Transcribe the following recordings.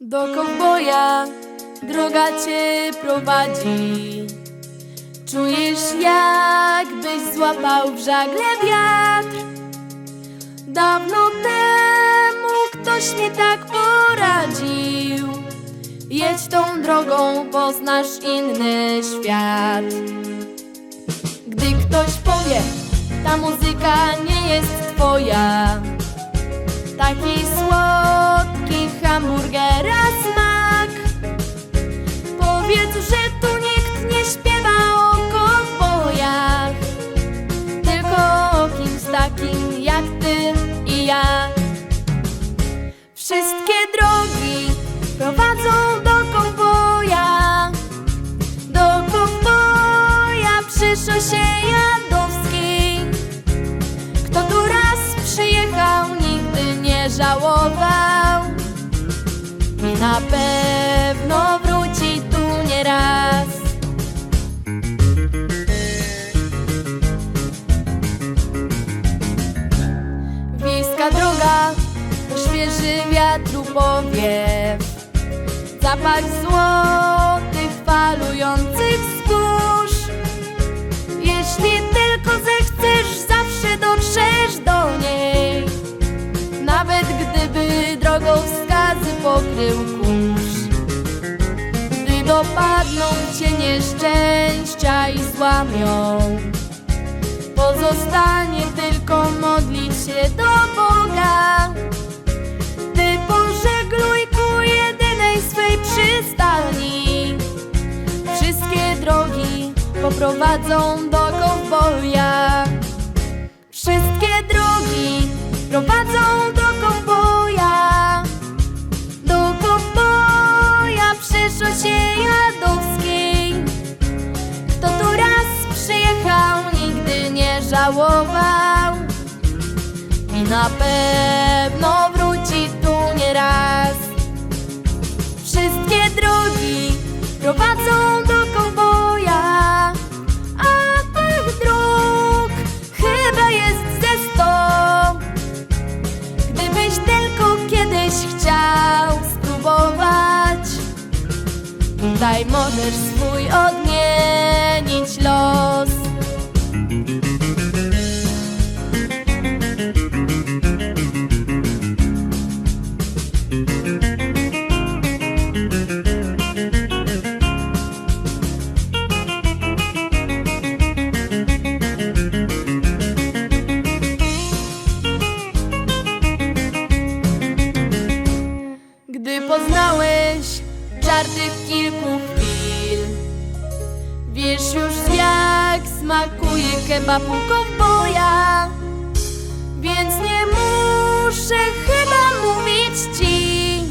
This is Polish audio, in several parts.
Do kowboja droga cię prowadzi. Czujesz, jakbyś złapał w żagle wiatr. Dawno temu ktoś mi tak poradził. Jedź tą drogą, poznasz inny świat. Gdy ktoś powie, ta muzyka nie jest twoja. Taki słodki hamburgera smak. Powiedz, że tu nikt nie śpiewa o kowbojach, tylko o kimś takim jak ty i ja. Wszystkie drogi prowadzą do kowboja, do kowboja przy szosie jadowskiej. Kto tu raz przyjechał, nigdy nie żałował pewno wróci tu nie raz. Wiejska droga, świeży wiatru powiew, zapach złotych falujących zbóż. Jeśli tylko zechcesz, zawsze dotrzesz do niej. Nawet gdyby drogowskazy pokrył kurz. Gdy dopadną cię nieszczęścia i złamią, pozostanie tylko modlić się do Boga. Ty pożegluj ku jedynej swej przystani. Wszystkie drogi poprowadzą do nie żałował. I na pewno wróci tu nie raz. Wszystkie drogi prowadzą do kowboja, a tych dróg chyba jest ze sto. Gdybyś tylko kiedyś chciał spróbować, tutaj możesz Wiesz już jak smakuje kebab u kowboja Więc nie muszę chyba mówić ci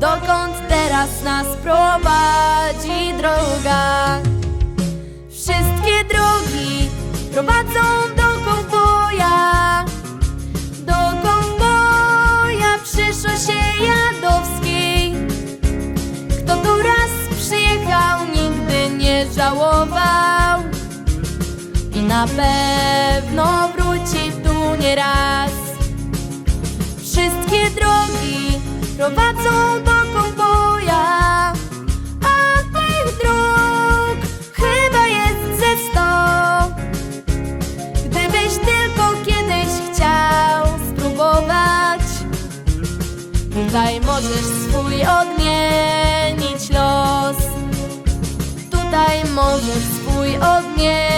Dokąd teraz nas prowadzi droga na pewno wróci tu nie raz. Wszystkie drogi prowadzą do kowboja, a tych dróg chyba jest ze sto. Gdybyś tylko kiedyś chciał spróbować, tutaj możesz swój odmienić los. Tutaj możesz swój odmienić.